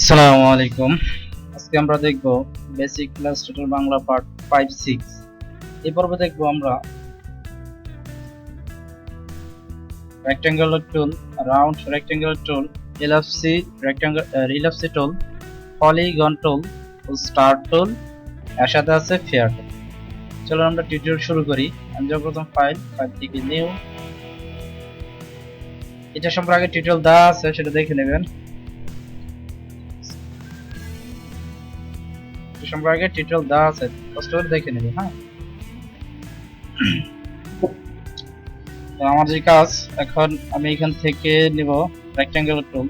আসসালামু আলাইকুম। আজকে আমরা দেখব basic class total Bangla part five six এই পর্বে দেখব আমরা rectangular tool round rectangular tool LFC rectangular LFC tool polygon tool star tool এর সাথে আছে ফেয়ার টুল চলো আমরা টিউটোরিয়াল শুরু করি। আমি প্রথম ফাইল ফাইল থেকে নিউ এটা সম্পর্কে টিউটোরিয়াল দেওয়া আছে, সেটা দেখে নেবেন। সম্পর্কে দেওয়া আছে কষ্ট করে দেখে নেবেন হ্যাঁ? তো আমার যে কাজ, এখন আমি এখান থেকে নিব টুল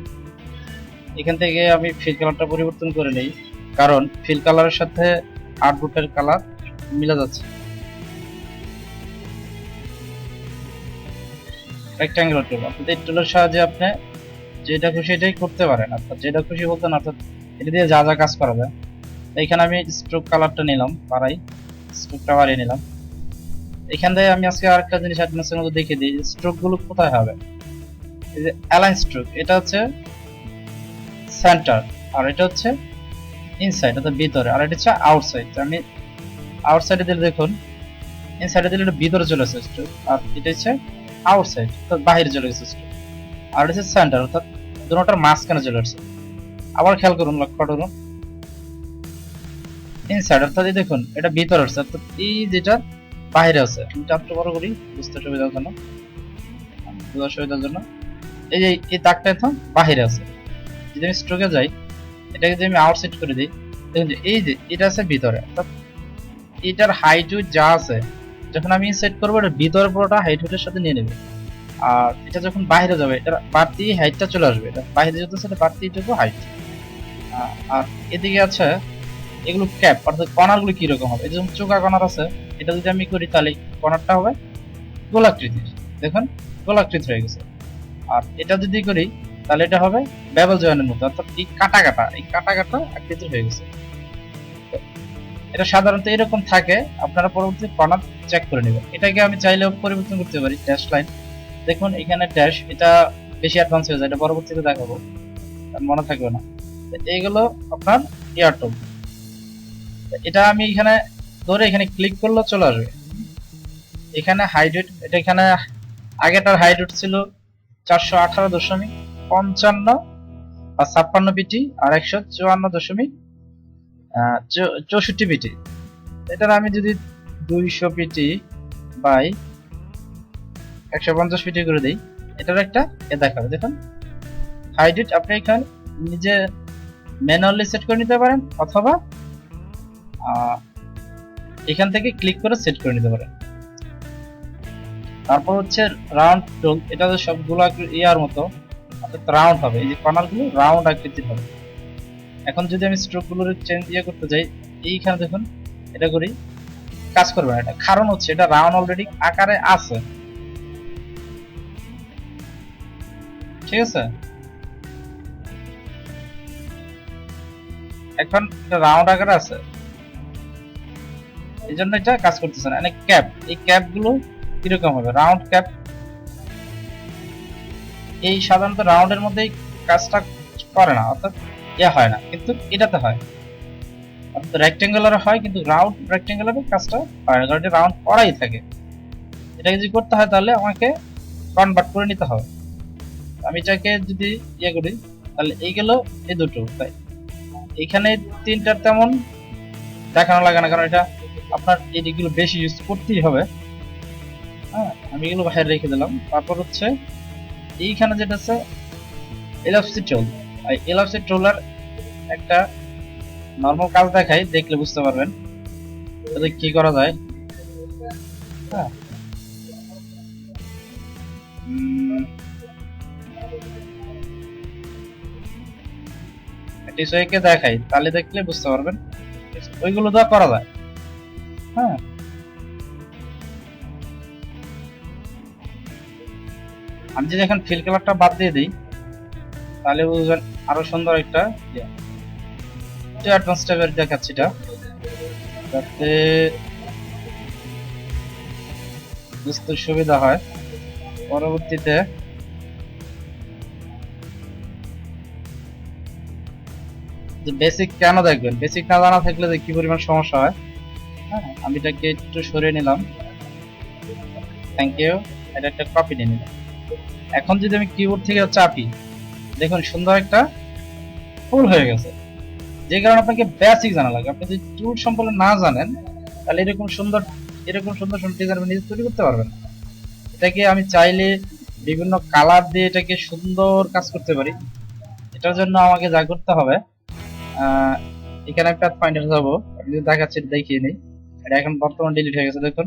এখান থেকে আমি ফিল কালারটা পরিবর্তন করে নেই, কারণ ফিল কালারের সাথে কালার মিলে যাচ্ছে। টুল অর্থাৎ এই টুলের সাহায্যে আপনি যেটা খুশি এটাই করতে পারেন, অর্থাৎ যেটা খুশি বলতেন, অর্থাৎ এটা দিয়ে যা যা কাজ করা যায়। এইখানে আমি স্ট্রোক কালারটা নিলাম, বাড়াই। স্ট্রোকটা বাড়িয়ে নিলাম। এখান থেকে আমি আজকে আরেকটা জিনিস অ্যাডভান্সের মধ্যে দেখিয়ে দিই স্ট্রোকগুলো কোথায় হবে? এই যে অ্যালাইন স্ট্রোক এটা হচ্ছে সেন্টার আর এটা হচ্ছে ইনসাইড অর্থাৎ ভিতরে, আর এটা হচ্ছে আউটসাইড আমি আউটসাইডে দিলে দেখুন ইনসাইডে দিলে এটা ভিতরে চলে আসে স্ট্রোক আর এটা হচ্ছে আউটসাইড অর্থাৎ বাহিরে চলে গেছে স্ট্রোক আর এটা হচ্ছে সেন্টার অর্থাৎ দুটোটার মাঝখানে চলে আসছে আবার খেয়াল করুন, লক্ষ্য করুন। ইনসাইড অর্থাৎ দেখুন, এটা ভিতরে আছে অর্থাৎ এই যেটা বাইরে আছে, আমি চাপটা বড় করি, বুঝতে সুবিধার জন্য। বোঝার সুবিধার জন্য। এই যে, এই দাগটা এখন বাইরে আছে। যদি আমি স্ট্রোকে যাই, এটাকে যদি আমি আউটসাইড করে দিই, দেখুন এই যে, এটা আছে ভিতরে, অর্থাৎ এটার হাইট যা আছে, যখন আমি সেট করব এটা ভিতরে পুরোটা হাইট উইটের সাথে নিয়ে নেবে। আর এটা যখন বাইরে যাবে এটা বাড়তি হাইটটা চলে আসবে, এটা বাইরে যেতে সেটা বাড়তি এটুকু হাইট আর এদিকে আছে এগুলো ক্যাপ অর্থাৎ কর্নারগুলো কি রকম হবে যেমন চোকা কর্নার আছে, এটা যদি আমি করি তাহলে কর্নারটা হবে গোলাকৃতির। দেখুন, গোলাকৃতি হয়ে গেছে। আর এটা যদি করি, তাহলে এটা হবে বেবল জয়েনের মতো, অর্থাৎ এই কাটা কাটা, এই কাটা কাটা আকৃতির হয়ে গেছে। এটা সাধারণত এরকম থাকে, আপনারা পরবর্তী কণার চেক করে নেবেন। এটাকে আমি চাইলেও পরিবর্তন করতে পারি ড্যাশ লাইন দেখুন, এখানে ড্যাশ এটা বেশি অ্যাডভান্স হয়ে যায়, এটা পরবর্তীতে দেখাবো। মনে থাকবে না। এইগুলো আপনার এয়ারটোপ এটা আমি এখানে ধরে এখানে ক্লিক করলে চলে আসবে। এখানে হাইড্রেট এটা এখানে আগেটার হাইড্রেট ছিল চারশো আঠারো দশমিক পঞ্চান্ন বা ছাপ্পান্ন পিটি আর একশো চুয়ান্ন দশমিক চৌষট্টি পিটি এটার আমি যদি দুইশো পিটি বাই একশো পঞ্চাশ পিটি করে দিই, এটার একটা এ দেখাবে। দেখুন হাইড্রেট আপনি এখানে নিজে ম্যানুয়ালি সেট করে নিতে পারেন অথবা এখান থেকে ক্লিক করে সেট করে নিতে পারেন। তারপর হচ্ছে রাউন্ড টুল এটা সবগুলো ইয়ার মতো, অর্থাৎ রাউন্ড হবে। এই যে কর্নারগুলো রাউন্ড আকৃতির হবে। এখন যদি আমি স্ট্রোকগুলোর চেঞ্জ ইয়ে করতে যাই, এইখানে দেখুন, এটা করি, কাজ করবে না। এটা কারণ হচ্ছে, এটা রাউন্ড অলরেডি আকারে আছে। ঠিক আছে? এখন এটা রাউন্ড আকারে আছে। এই জন্য এটা কাজ করতেছে না। মানে ক্যাপ, এই ক্যাপগুলো কীরকম হবে? Round cap? এই সাধারণত রাউন্ডের মধ্যেই কাজটা করে না, অর্থাৎ ইয়ে হয় না। কিন্তু এটাতে হয়। অর্থাৎ রেক্টেঙ্গুলার হয়, কিন্তু রাউন্ড রেক্টেঙ্গুলারে কাজটা হয় না, কারণ এটা রাউন্ড করাই থাকে। এটা যদি করতে হয় তাহলে আমাকে কনভার্ট করে নিতে হবে। আমি এটাকে যদি ইয়ে করি, তাহলে এইগুলো এই দুটো। তাই এখানে তিনটার তেমন দেখানো লাগে না, কারণ এটা আপনার এই দিকগুলো বেশি ইউজ করতেই হবে। হ্যাঁ আমি এগুলো বাইরে রেখে দিলাম। তারপর হচ্ছে, এইখানে যেটা আছে এলএফসি ট্রোল এলএফসি ট্রোলার একটা নর্মাল কাজ দেখাই দেখলে বুঝতে পারবেন। তাহলে কি করা যায়? হ্যাঁ। টিসয়কে দেখাই তাহলে দেখলে বুঝতে পারবেন। ওইগুলো তো করা যায়। হ্যাঁ। আমি যদি এখন ফিল কালারটা বাদ দিয়ে দিই, তাহলে বুঝবেন আরও সুন্দর একটা অ্যাডভান্স টাইপের দেখাচ্ছি এটা। যাতে বুঝতে সুবিধা হয়। পরবর্তীতে বেসিক কেন দেখবেন? বেসিক না জানা থাকলে যে কি পরিমাণ সমস্যা হ্যাঁ? আমি এটাকে একটু সরিয়ে নিলাম। থ্যাংক ইউ এটা একটা কপি নিয়ে নিলাম। এখন যদি আমি কিবোর্ড থেকে চাপি, দেখুন সুন্দর একটা ফুল হয়ে গেছে। যে কারণে আপনাকে বেসিক জানা লাগে। আপনি যদি টুল সম্পর্কে না জানেন, তাহলে এরকম সুন্দর এরকম সুন্দর সুন্দর ডিজাইন আপনি নিজে তৈরি করতে পারবেন। এটাকে আমি চাইলে বিভিন্ন কালার দিয়ে এটাকে সুন্দর কাজ করতে পারি। এটার জন্য আমাকে যা করতে হবে এখানে প্যাথ ফাইন্ডার যাব। যদি দেখাচ্ছি দেখিয়ে নিই। এটা এখন বর্তমান ডিলিট হয়ে গেছে, দেখুন।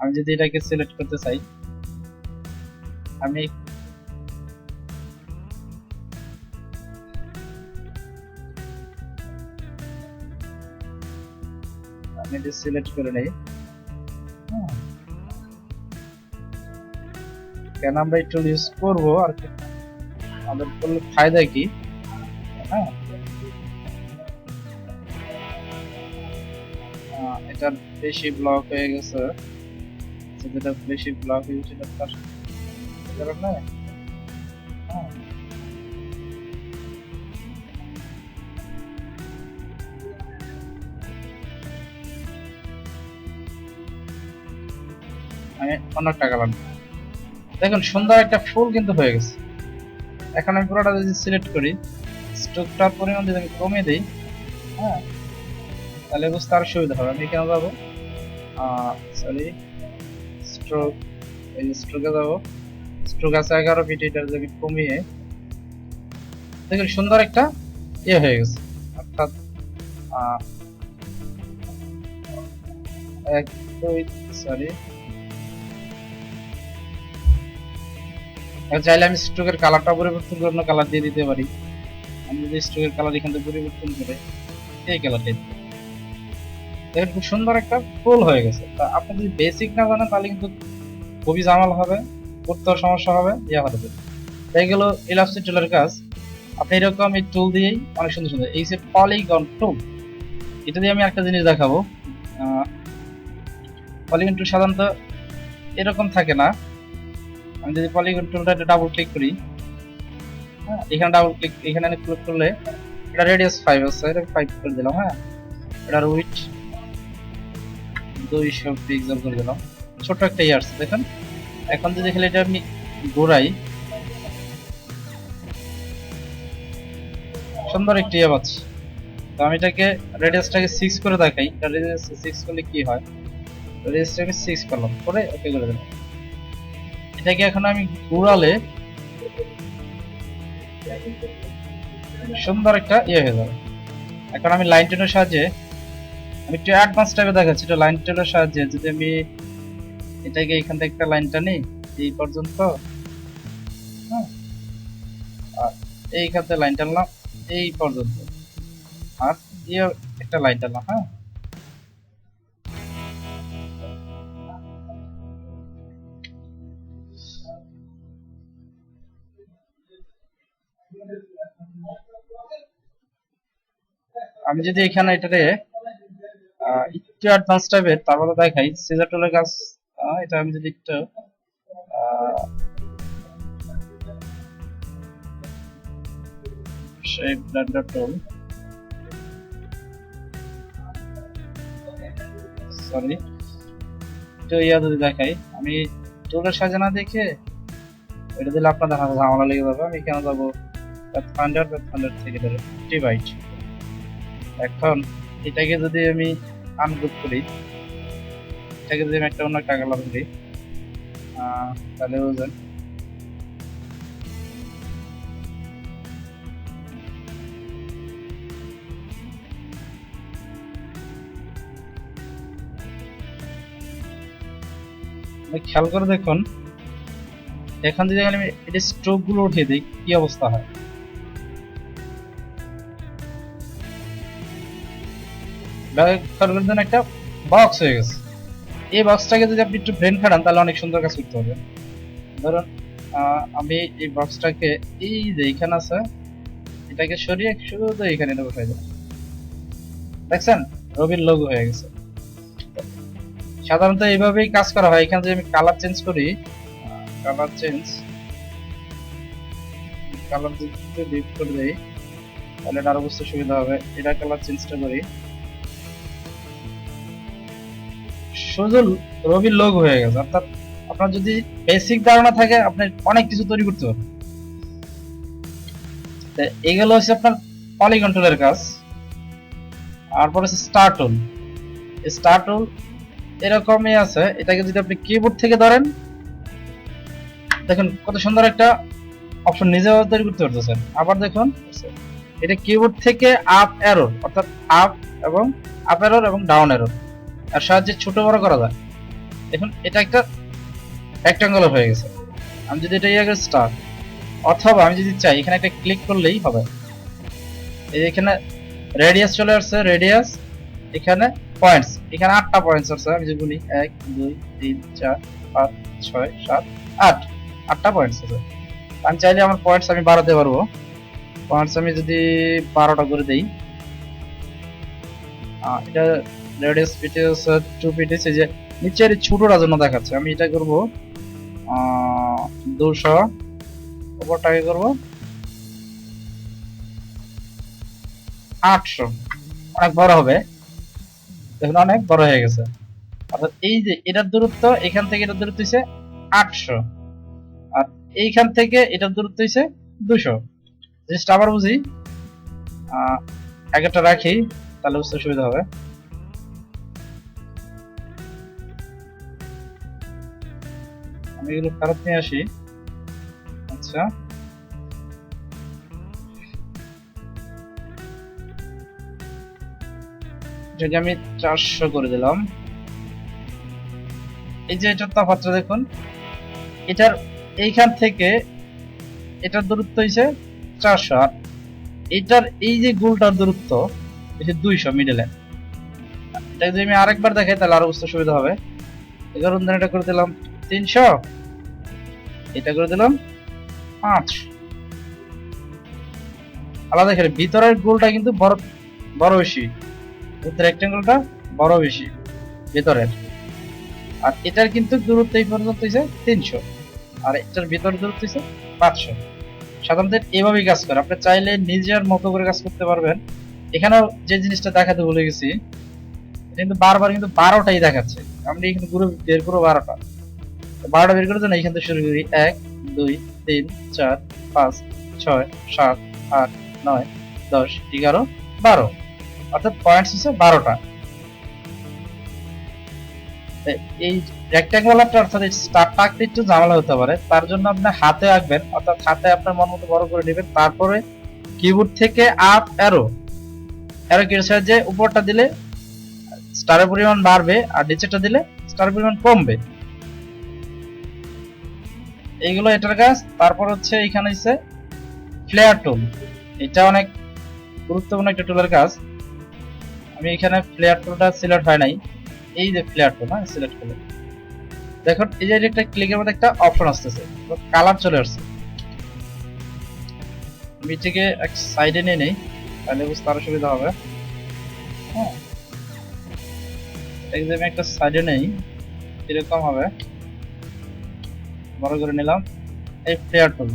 আমি যদি এটাকে সিলেক্ট করতে চাই, আমি আমি এটা সিলেক্ট করে নেই। কেন আমরা একটু ইউজ করব আর আমাদের ফায়দা কি? হ্যাঁ। এটা বেশি ব্লক হয়ে গেছে। আচ্ছা, যেটা বেশি ব্লক হয়ে সেটা তার কারণে হ্যাঁ। আমি অনেক টাকা লাগবে। দেখুন সুন্দর একটা ফুল কিন্তু হয়ে গেছে। এখন আমি পুরোটা যদি সিলেক্ট করি স্ট্রোকটার পরিমাণ যদি আমি কমিয়ে দিই হ্যাঁ তাহলে বুঝতে আরও সুবিধা হবে। আমি কেন যাব? সরি স্ট্রোক এই স্ট্রোকে যাব। স্ট্রোক আছে এগারো ফিট এটার যদি কমিয়ে। দেখুন, সুন্দর একটা ইয়ে হয়ে গেছে। অর্থাৎ এক, দুই সরি চাইলে আমি স্ট্রোকের কালারটা পরিবর্তন করে অন্য কালার দিয়ে দিতে পারি। আমি যদি স্ট্রোকের কালার এখান থেকে পরিবর্তন করে, এই কালারটা দেখেন খুব সুন্দর একটা ফুল হয়ে গেছে। তা আপনি যদি বেসিক না জানেন, তাহলে কিন্তু খুবই জামাল হবে করতে সমস্যা হবে ইয়ে হবে তাই গেল ইলাস্ট্রিক টুলের কাজ। আপনি এরকম এই টুল দিয়েই অনেক সুন্দর সুন্দর, এই যে পলিগন টুল এটা দিয়ে আমি একটা জিনিস দেখাবো। পলিগন টুল সাধারণত এরকম থাকে না। আমি যদি পলিগন টুলটা ডাবল ক্লিক করি হ্যাঁ এখানে ডাবল ক্লিক এখানে আমি ক্লিক করলে এটা রেডিয়াস ফাইভ আছে, এটা ফাইভ করে দিলাম হ্যাঁ। এটার উইথ দুইশো পিক্সেল করে দিলাম। ছোট একটা ইয়ে আসছে দেখেন। এখন যদি খালি এটা আমি ঘোরাই, সুন্দর একটি ইয়ে পাচ্ছি তো আমি এটাকে রেডিয়াসটাকে সিক্স করে দেখাই। রেডিয়াস সিক্স করলে কি হয়? রেডিয়াসটাকে সিক্স করলাম, করে ওকে করে দিলাম। এটাকে এখন আমি ঘুরালে সুন্দর একটা ইয়ে হয়ে যাবে। এখন আমি লাইন টেনের সাহায্যে একটু অ্যাডভান্স টাইপে দেখাচ্ছি এটা লাইন টেনের সাহায্যে। যদি আমি এটাকে এখান থেকে একটা লাইনটা নিই এই পর্যন্ত হ্যাঁ? আর এইখান থেকে লাইন টানলাম এই পর্যন্ত। আর দিয়ে একটা লাইন টানলাম হ্যাঁ? আমি যদি এখানে আহ, একটু অ্যাডভান্স টাইপের তারপরে দেখাই সিজার টুলের কাজ এটা আমি যদি একটু টুল সরি একটু ইয়া যদি দেখাই, আমি টুলের সাজে না দেখে, এটা দিলে আপনাদের হাতে ঝামেলা লেগে যাবে, আমি কেন যাব? পাথফাইন্ডার পাথফাইন্ডার থেকে ধরে ডিভাইড এখন, এটাকে যদি আমি আনগ্রুপ করি এটাকে যদি আমি একটা অন্য একটা কালার আহ, তাহলে বুঝবেন খেয়াল করে দেখুন এখান থেকে আমি এটা স্ট্রোকগুলো উঠিয়ে দিই কি অবস্থা হয়? একটা বক্স হয়ে গেছে। এই বক্সটাকে যদি আপনি একটু ব্রেন তাহলে অনেক সুন্দর কাজ করতে হবে। ধরুন আমি এই বক্সটাকে এই যে এখানে আছে, এটাকে সরিয়ে শুধু এখানে এটা বসাই দেবো দেখছেন? রবির লোগো হয়ে গেছে। সাধারণত এইভাবেই কাজ করা হয়। এখানে যদি আমি কালার চেঞ্জ করি কালার চেঞ্জ কালার যদি ডিপ করে দেই, তাহলে এটা আরও বুঝতে সুবিধা হবে। এটা কালার চেঞ্জটা করি। শুধু রবির লোক হয়ে গেছে। অর্থাৎ আপনার যদি বেসিক ধারণা থাকে, আপনি অনেক কিছু তৈরি করতে পারবেন। এগুলো হচ্ছে আপনার পলিগন টুলের কাজ। তারপর হচ্ছে স্টার টুল স্টার টুল এরকমই আছে। এটাকে যদি আপনি কিবোর্ড থেকে ধরেন, দেখুন কত সুন্দর একটা অপশন নিজে তৈরি করতে পারতেছেন। আবার দেখুন, এটা কিবোর্ড থেকে আপ অ্যারো অর্থাৎ আপ এবং আপ অ্যারো এবং ডাউন অ্যারো আর সাহায্যে ছোট বড় করা যায়। দেখুন, এটা একটা রেক্টাঙ্গুলার হয়ে গেছে। আমি যদি এটা ইয়ে স্টার অথবা আমি যদি চাই, এখানে একটা ক্লিক করলেই হবে। এই এখানে রেডিয়াস চলে আসছে রেডিয়াস এখানে পয়েন্টস এখানে আটটা পয়েন্টস আছে। আমি যদি বলি এক, দুই, তিন, চার, পাঁচ, ছয়, সাত, আট, আটটা পয়েন্টস আছে। আমি চাইলে আমার পয়েন্টস আমি বাড়াতে পারব। পয়েন্টস আমি যদি বারোটা করে দেই এটা রেডিয়াস পিটিএস টু পিটিএস এই যে নিচের ছোটটা জন্য দেখাচ্ছে। আমি এটা করব। দুশো। ওপরটাকে করব। আটশো। অনেক বড় হবে। দেখুন, অনেক বড় হয়ে গেছে। অর্থাৎ এই যে এটার দূরত্ব, এখান থেকে এটার দূরত্ব হচ্ছে আটশো। আর এইখান থেকে এটার দূরত্ব হচ্ছে দুশো। জিনিসটা আবার বুঝি। একটা রাখি, তাহলে বুঝতে সুবিধা হবে। আমি এগুলো ফেরত নিয়ে আসি। আচ্ছা। যদি আমি চারশো করে দিলাম। এই যে এটার তফাৎটা দেখুন, এটার এইখান থেকে এটার দূরত্ব হয়েছে চারশো, আর এটার এই যে গোলটার দূরত্ব হচ্ছে দুইশো মিডলে এটা যদি আমি আরেকবার দেখাই তাহলে আরও বুঝতে সুবিধা হবে। এগারো ধরে এটা করে দিলাম তিনশো। এটা করে দিলাম পাঁচ। আলাদা খেলে ভিতরের গোলটা কিন্তু বড় বড় বেশি। রেক্টেঙ্গলটা বড় বেশি, ভেতরের। আর এটার কিন্তু দূরত্ব এই পর্যন্ত হয়েছে তিনশো। আর এটার ভিতর দূরত্ব হয়েছে পাঁচশো। সাধারণত এভাবেই কাজ করে। আপনি চাইলে নিজের মতো করে কাজ করতে পারবেন। এখানেও যে জিনিসটা দেখাতে ভুলে গেছি কিন্তু বারবার কিন্তু বারোটাই দেখাচ্ছে। আমরা এখানে পুরো বের করব বারোটা। বারোটা বের করে দেন এখান থেকে শুরু করি। এক, দুই, তিন, চার, পাঁচ, ছয়, সাত, আট, নয়, দশ, এগারো, বারো। অর্থাৎ পয়েন্টস হচ্ছে বারোটা। এই রেক্ট্যাঙ্গুলারটা অর্থাৎ এই স্টারটা আঁকতে একটু ঝামেলা হতে পারে। তার জন্য আপনি হাতে আঁকবেন, অর্থাৎ হাতে আপনার মন মতো বড় করে নেবেন। তারপরে কিবোর্ড থেকে আপ অ্যারো অ্যারো কির সাহায্যে উপরটা দিলে স্টারের পরিমাণ বাড়বে আর নিচেটা দিলে স্টারের পরিমাণ কমবে। এইগুলো এটার কাজ তারপর হচ্ছে এখানে হচ্ছে ফ্লেয়ার টুল এটা অনেক গুরুত্বপূর্ণ একটা টুলের কাজ আমি এখানে ফ্লেয়ার টুলটা সিলেক্ট হয় নাই। এই যে ফ্লেয়ার টুল হ্যাঁ সিলেক্ট করলে দেখো, এই যে একটা ক্লিকের মধ্যে একটা অপশন আসতেছে। কালার চলে আসছে। আমি এটাকে এক সাইডে নিয়ে নেই, তাহলে বুঝতে আরও সুবিধা হবে। হ্যাঁ। আমি একটা সাইডে নেই, এরকম হবে। বড় করে নিলাম। এই ফ্লেয়ার টুল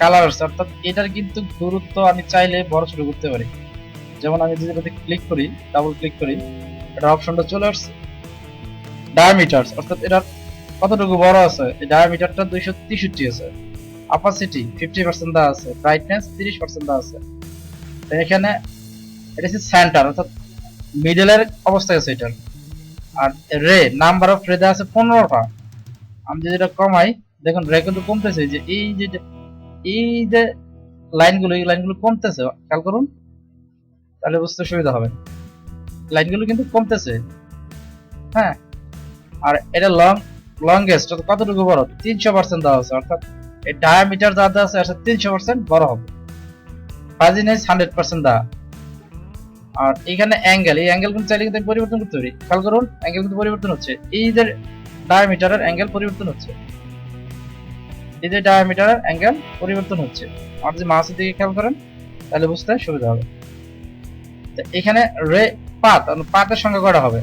কালার আসছে অর্থাৎ এটার কিন্তু দূরত্ব আমি চাইলে বড় ছোট করতে পারি। যেমন আমি যদি এটাতে ক্লিক করি ডাবল ক্লিক করি, এটা অপশনটা চলে আসছে। ডায়ামিটার অর্থাৎ এটার কতটুকু বড় আছে? এই ডায়ামিটারটা দুইশো তেষট্টি আছে। অপাসিটি ফিফটি পার্সেন্ট দেওয়া আছে। ব্রাইটনেস তিরিশ পার্সেন্ট দেওয়া আছে। এখানে এটা হচ্ছে সেন্টার অর্থাৎ মিডলের অবস্থায় আছে এটার। আর রে নাম্বার অফ রে দেওয়া আছে পনেরোটা। আমি যদি এটা কমাই, দেখুন রে কিন্তু কমতেছে, যে এই যে এই যে লাইনগুলো, এই লাইনগুলো কমতেছে, খেয়াল করুন, তাহলে বুঝতে সুবিধা হবে। লাইনগুলো কিন্তু কমতেছে। হ্যাঁ? আর এটা লং লংগেস্ট কতটুকু বড়? তিনশো পার্সেন্ট দেওয়া আছে, অর্থাৎ এই ডায়ামিটার যা দেওয়া আছে এটা তিনশো পার্সেন্ট বড় হবে। ফাজিনেস হান্ড্রেড পার্সেন্ট দেওয়া। আর এখানে অ্যাঙ্গেল এই অ্যাঙ্গেল কিন্তু চাইলে কিন্তু পরিবর্তন করতে পারি। খেয়াল করুন অ্যাঙ্গেল কিন্তু পরিবর্তন হচ্ছে। এই যে ডায়ামিটারের অ্যাঙ্গেল পরিবর্তন হচ্ছে। এই যে ডায়ামিটারের অ্যাঙ্গেল পরিবর্তন হচ্ছে। আর যে মাউসের দিকে খেয়াল করেন, তাহলে বুঝতে সুবিধা হবে। এখানে রে, পাত পাতের সংখ্যা কটা হবে?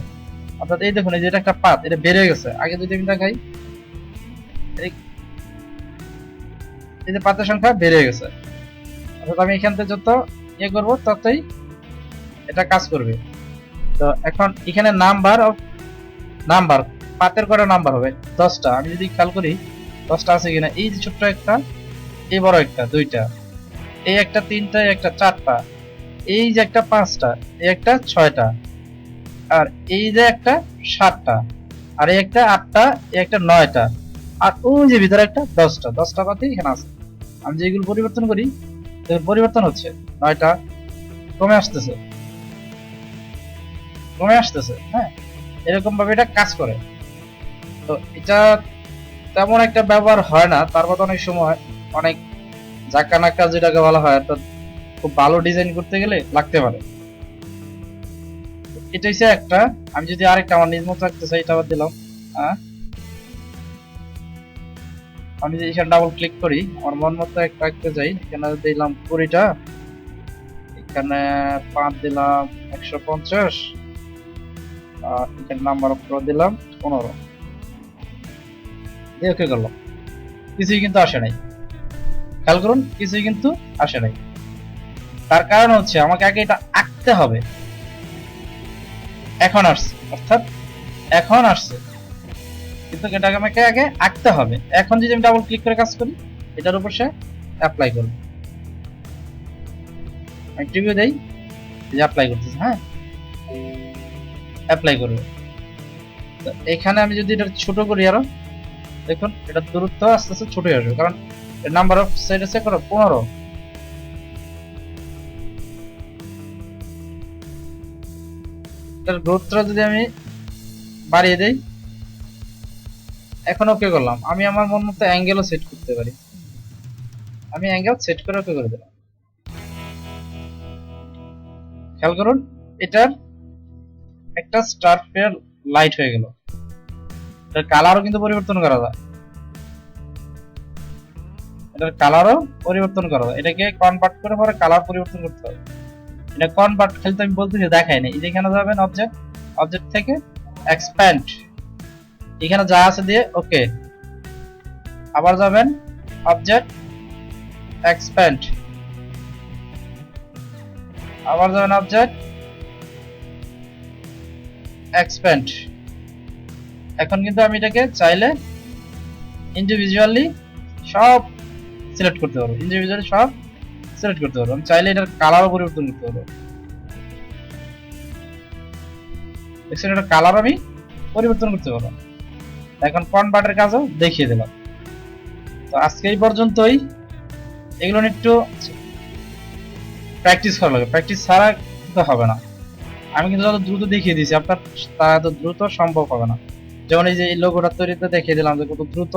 অর্থাৎ এই দেখুন, এই যে এটা একটা পাত, এটা বেড়ে গেছে। আগে যদি আমি দেখাই এই যে পাতের সংখ্যা বেড়ে গেছে। অর্থাৎ আমি এখান থেকে যত ইয়ে করব, ততই এটা কাজ করবে। তো এখন এখানে নাম্বার অফ নাম্বার পাতের কটা নাম্বার হবে? দশটা। আমি যদি খেয়াল করি, দশটা আছে কিনা? এই যে ছোট্ট একটা, এই বড় একটা, দুইটা। এই একটা তিনটা একটা চারটা। এই যে একটা পাঁচটা, এই একটা ছয়টা। আর এই যে একটা সাতটা। আর এই একটা আটটা, এই একটা নয়টা। আর ওই যে ভিতরে একটা দশটা। দশটা পাতি এখানে আছে। আমি যে এগুলো পরিবর্তন করি পরিবর্তন হচ্ছে। নয়টা কমে আসতেছে। কমে আসতেছে হ্যাঁ? এরকম ভাবে এটা কাজ করে। তো এটা তেমন একটা ব্যবহার হয় না। তারপর অনেক সময় অনেক জাকা নাকা যেটাকে বলা হয় তো খুব ভালো ডিজাইন করতে গেলে লাগতে পারে। এটা হচ্ছে একটা। আমি যদি আরেকটা আমার নিজ মতো রাখতে চাই এটা দিলাম হ্যাঁ? আমি যদি এখানে ডাবল ক্লিক করি, আমার মন মতো একটা রাখতে চাই এখানে দিলাম কুড়িটা, এখানে পাঁচ দিলাম একশো পঞ্চাশ, আর এখানে নাম্বার দিলাম পনেরো। ওকে করলাম কিছুই কিন্তু আসে নাই। খেয়াল করুন, কিছুই কিন্তু আসে নাই। তার কারণ হচ্ছে আমাকে আগে এটা আঁকতে হবে। এখন আসছে, অর্থাৎ এখন আসছে। কিন্তু এটাকে আমাকে আগে আঁকতে হবে। এখন যদি আমি ডাবল ক্লিক করে কাজ করি, এটার উপর সে অ্যাপ্লাই করবে। টিভিও দেই যে অ্যাপ্লাই করতেছে হ্যাঁ? অ্যাপ্লাই করবে। তো এখানে আমি যদি এটা ছোট করি আরও দেখুন, এটা দূরত্ব আস্তে আস্তে ছোট আসবে, কারণ এর নাম্বার অফ সাইড আছে কত? পনেরো। এটার গ্রোথটা যদি আমি বাড়িয়ে দেই, এখন ওকে করলাম। আমি আমার মন মতো অ্যাঙ্গেলও সেট করতে পারি। আমি অ্যাঙ্গেল সেট করে ওকে করে দিলাম। খেয়াল করুন, এটার একটা স্টার ফেয়ার লাইট হয়ে গেল। কালারও কিন্তু পরিবর্তন করা যায়। এটার কালারও পরিবর্তন করা যায়। এটাকে কনভার্ট করে পরে কালার পরিবর্তন করতে হবে এটা কনভার্ট খালি তো আমি বলতেছি দেখাই নাই। এখানে যাবেন অবজেক্ট অবজেক্ট থেকে এক্সপ্যান্ড এখানে যা আছে দিয়ে ওকে আবার যাবেন অবজেক্ট এক্সপ্যান্ড আবার যাবেন অবজেক্ট এক্সপ্যান্ড এখন কিন্তু আমি এটাকে চাইলে ইন্ডিভিজুয়ালি সব সিলেক্ট করতে পারব। ইন্ডিভিজুয়ালি সব সিলেক্ট করতে পারব। আমি চাইলে এটার কালারও পরিবর্তন করতে পারব। দেখছেন, এটার কালার আমি পরিবর্তন করতে পারব এখন কনভার্টের কাজও দেখিয়ে দিলাম। তো আজকে এই পর্যন্তই। এগুলো একটু প্র্যাকটিস করা লাগে। প্র্যাকটিস ছাড়া কিন্তু হবে না। আমি কিন্তু যত দ্রুত দেখিয়ে দিয়েছি, আপনার তা এত দ্রুত সম্ভব হবে না। যেমন এই যে এই লোগোটা তৈরিতে দেখিয়ে দিলাম যে কত দ্রুত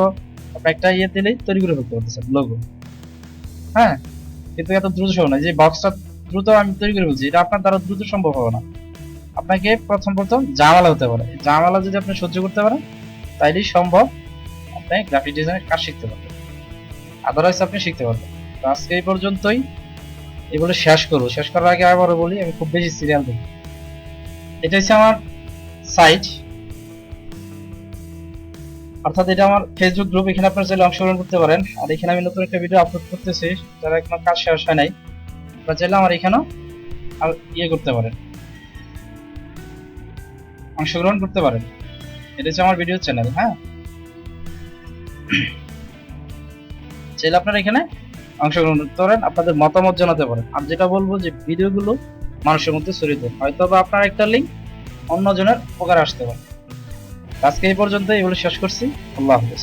একটা ইয়ে দিলেই তৈরি করে ফেলতে পারতেছেন লোগো হ্যাঁ? কিন্তু এত দ্রুত সম্ভব না। যে বক্সটা দ্রুত আমি তৈরি করে ফেলছি, এটা আপনার দ্বারা দ্রুত সম্ভব হবে না। আপনাকে প্রথম প্রথম জামালা হতে পারে এই জামালা যদি আপনি সহ্য করতে পারেন, তাইলেই সম্ভব আপনি গ্রাফিক ডিজাইনের কাজ শিখতে পারবেন। আদারওয়াইজ আপনি শিখতে পারবেন। তো আজকে এই পর্যন্তই। এগুলো শেষ করব। শেষ করার আগে আবারও বলি, আমি খুব বেশি সিরিয়াল দেখি এটা হচ্ছে আমার সাইট অর্থাৎ এটা আমার ফেসবুক গ্রুপ এখানে আপনারা চাইলে অংশগ্রহণ করতে পারেন। আর এখানে আমি নতুন একটা ভিডিও আপলোড করতেছি, যারা এখনও কাজ শেষ হয় নাই, আপনারা চাইলে আমার এখানেও আর ইয়ে করতে পারেন। অংশগ্রহণ করতে পারেন। এটা হচ্ছে আমার ভিডিও চ্যানেল হ্যাঁ? চাইলে আপনারা এখানে অংশগ্রহণ করতে পারেন, আপনাদের মতামত জানাতে পারেন। আর যেটা বলব যে ভিডিওগুলো মানুষের মধ্যে ছড়িয়ে দেন। হয়তো বা আপনার একটা লিঙ্ক অন্যজনের উপকার আসতে পারে। আজকে এই পর্যন্ত এগুলো শেষ করছি। আল্লাহ হাফেজ।